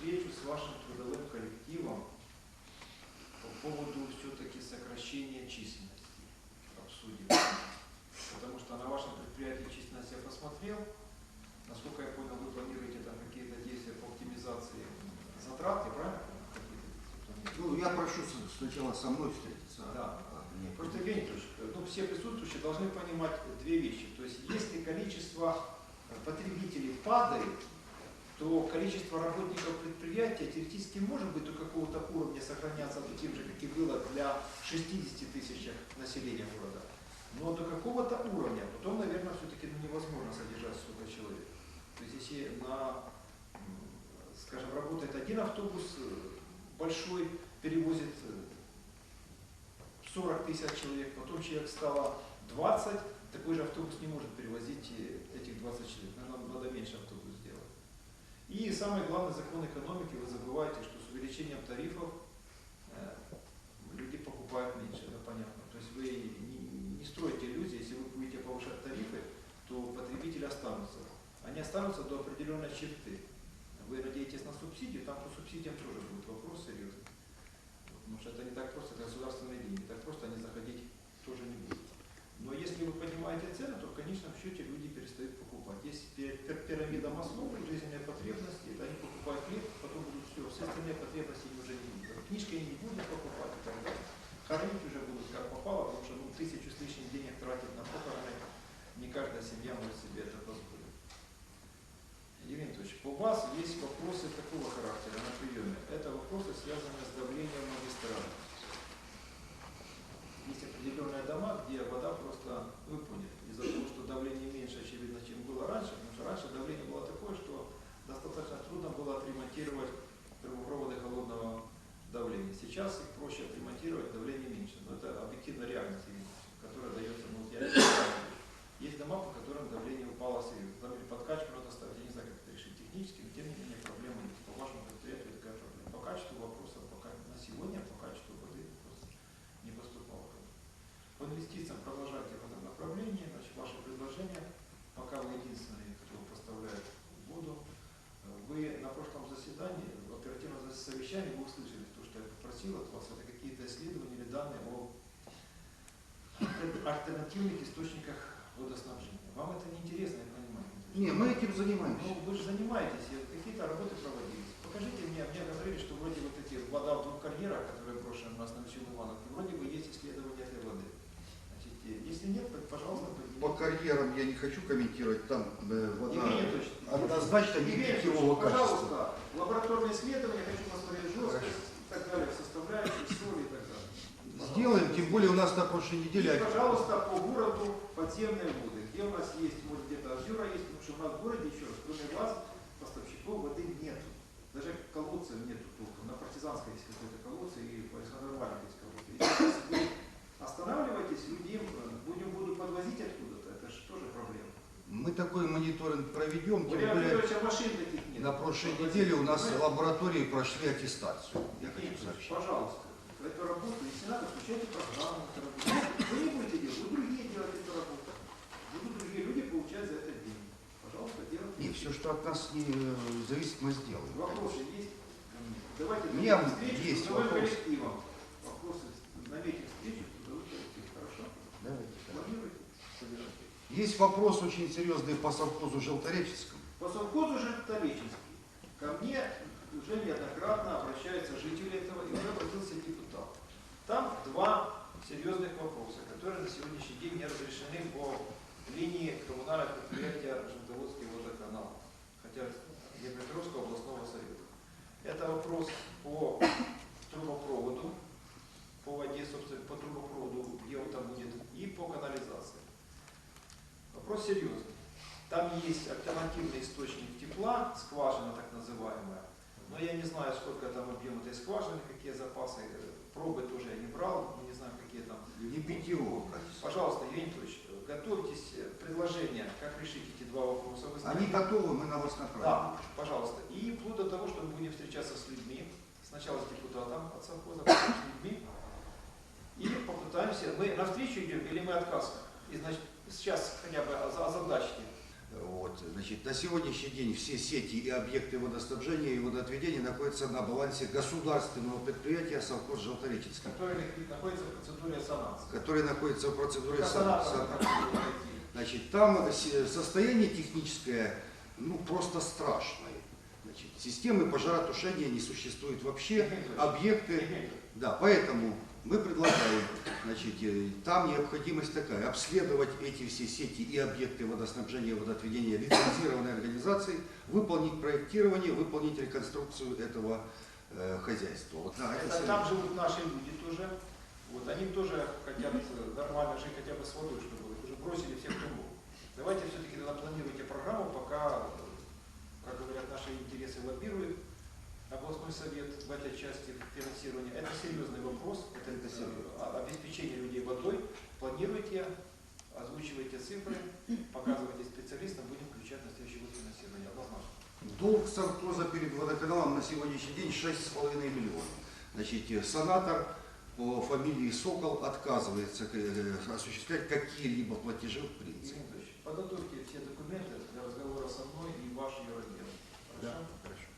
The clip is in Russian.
встречу с вашим трудовым коллективом по поводу все-таки сокращения численности обсудим. Потому что на вашем предприятии численность я посмотрел. Насколько я понял, вы планируете там какие-то действия по оптимизации затрат, правильно ну, я прошу сначала со мной встретиться. Да. А, Нет. Просто, Евгений Петрович, э, ну, все присутствующие должны понимать две вещи. То есть, если количество потребителей падает, то количество работников предприятия теоретически может быть до какого-то уровня сохраняться таким же, как и было для 60 тысяч населения города. Но до какого-то уровня, потом, наверное, все-таки ну, невозможно содержать столько человек. То есть, если на, скажем, работает один автобус э, большой, перевозит э, 40 тысяч человек, потом человек стало 20, такой же автобус не может перевозить э, этих 20 человек. Наверное, надо меньше автобус сделать. И самый главный закон экономики, вы забываете, что с увеличением тарифов э, люди покупают меньше, это понятно. То есть вы не, строите иллюзии, если вы будете повышать тарифы, то потребители останутся. Они останутся до определенной черты. Вы надеетесь на субсидию, там по субсидиям тоже будет вопрос серьезный. Потому что это не так просто, это государственные деньги, так просто они заходить тоже не будут. Но если вы понимаете цены, то в конечном счете люди перестают покупать. Есть пи- пи- пирамида Маслоу, жизненные потребности, это они покупают хлеб, потом будут остальные потребности уже не будут. Книжки не будут покупать и так далее. Хоронить уже будут как попало, потому что ну, тысячу с лишним денег тратить на похороны не каждая семья может себе это позволить. Евгений Анатольевич, по вас есть вопросы такого характера на приеме. Это вопросы, связанные с давлением магистрали. Есть определенные дома, где вода просто, вы поняли, из-за того, что давление меньше, очевидно, чем было раньше, потому что раньше давление было такое, что достаточно трудно было отремонтировать трубопроводы холодного давления. Сейчас их проще отремонтировать, давление меньше. Но это объективная реальность, которая дается, знаю. Есть дома, по которым давление упало серьезно. Там или подкачку надо ставить, я не знаю, как это решить технически, но тем не менее проблема есть. По вашему предприятию такая проблема. По качеству вопроса пока на сегодня по качеству воды просто не поступало. По инвестициям продолжайте в этом направлении. Значит, ваше предложение, пока вы единственные, кто поставляет воду. Вы на прошлом заседании, в оперативном совещании, вы услышали попросил от вас, это какие-то исследования или данные о альтернативных источниках водоснабжения. Вам это не интересно, я понимаю. Не, мы этим занимаемся. Ну, вы же занимаетесь, какие-то работы проводились. Покажите мне, мне говорили, что вроде вот эти вода в двух карьерах, которые брошены у нас на Мичуну Ивановке, вроде бы есть исследования этой воды. Значит, э, если нет, то, пожалуйста, поднимите. По карьерам я не хочу комментировать, там э, вода Евгений Анатольевич, однозначно не Евгений Анатольевич, питьевого качества. пожалуйста, лабораторные исследования, хочу посмотреть жесткость и так далее, составляющие соли и так далее. Сделаем, тем более у нас на прошлой И, неделе... пожалуйста, по городу подземные воды, где у нас есть, может где-то озера есть, потому что у нас в городе, еще раз, кроме вас, поставщиков воды нету. Даже колодцев нету толком. На партизанской есть какой-то колодцы и по Александру Ивановичу есть колодцы. И сейчас вы останавливаетесь, люди э, будем будут подвозить откуда-то, это же тоже проблема. Мы такой мониторинг проведем, тем более Петрович, а нет. на прошлой неделе у нас Понимаете? лаборатории прошли аттестацию. Я хочу сообщить. Пожалуйста, эту работу, если надо, включайте программу. эту работу. Вы не будете делать, будут другие делать эту работу. Будут другие люди получать за это деньги. Пожалуйста, делайте. Не, все, что от нас не э, зависит, мы сделаем. Вопросы есть? Давайте наметим встречу есть с трудовым вопросы. коллективом. Вопросы наметим встречу с трудовым коллективом. Хорошо? Давайте. Планируете? Собирайте. Есть вопрос очень серьезный по совхозу Желтореческому. По совхозу Жертолеченский ко мне уже неоднократно обращаются жители этого, и уже обратился депутат. Там два серьезных вопроса, которые на сегодняшний день не разрешены по линии коммунального предприятия Желтоводский водоканал, хотя Днепропетровского областного совета. Это вопрос по трубопроводу, по воде, собственно, по трубопроводу, где он там будет, и по канализации. Вопрос серьезный. Там есть альтернативный источник тепла, скважина так называемая. Но я не знаю, сколько там объем этой скважины, какие запасы. Пробы тоже я не брал, не знаю, какие там. Не питьевого качества. Пожалуйста, Евгений Анатольевич, готовьтесь э, предложение, как решить эти два вопроса. Вы знаете. Они готовы, мы на вас направим. Да, пожалуйста. И вплоть до того, что мы будем встречаться с людьми, сначала с депутатом от совхоза, потом с людьми, и попытаемся, мы навстречу идем или мы отказ? И значит, сейчас хотя бы оза- озадачьте. Вот. Значит, на сегодняшний день все сети и объекты водоснабжения и водоотведения находятся на балансе государственного предприятия совхоз Желтореченский, Который находится в процедуре санации. который находится в процедуре Как сан- санатор сан- как будет пройти? Значит, там состояние техническое, ну, просто страшное. Значит, системы пожаротушения не существует вообще, объекты, да, поэтому мы предлагаем, значит, э, там необходимость такая, обследовать эти все сети и объекты водоснабжения водоотведения лицензированной организации, выполнить проектирование, выполнить реконструкцию этого э, хозяйства. Вот, да, это Это там живут наши люди тоже. Вот они тоже хотят э, нормально жить хотя бы с водой, чтобы уже бросили всех трубу. Давайте все-таки планируйте программу, пока, э, как говорят, наши интересы лоббирует областной совет в этой части финансирования. Это серьезный вопрос, э, обеспечение людей водой. Планируйте, озвучивайте цифры, показывайте специалистам, будем включать на следующий год финансирование однозначно. Долг совхоза перед водоканалом на сегодняшний день 6,5 миллионов. Значит, э, санатор по фамилии Сокол отказывается э, осуществлять какие-либо платежи в принципе. Подготовьте все документы для разговора со мной и ваш юродел. Хорошо? Хорошо.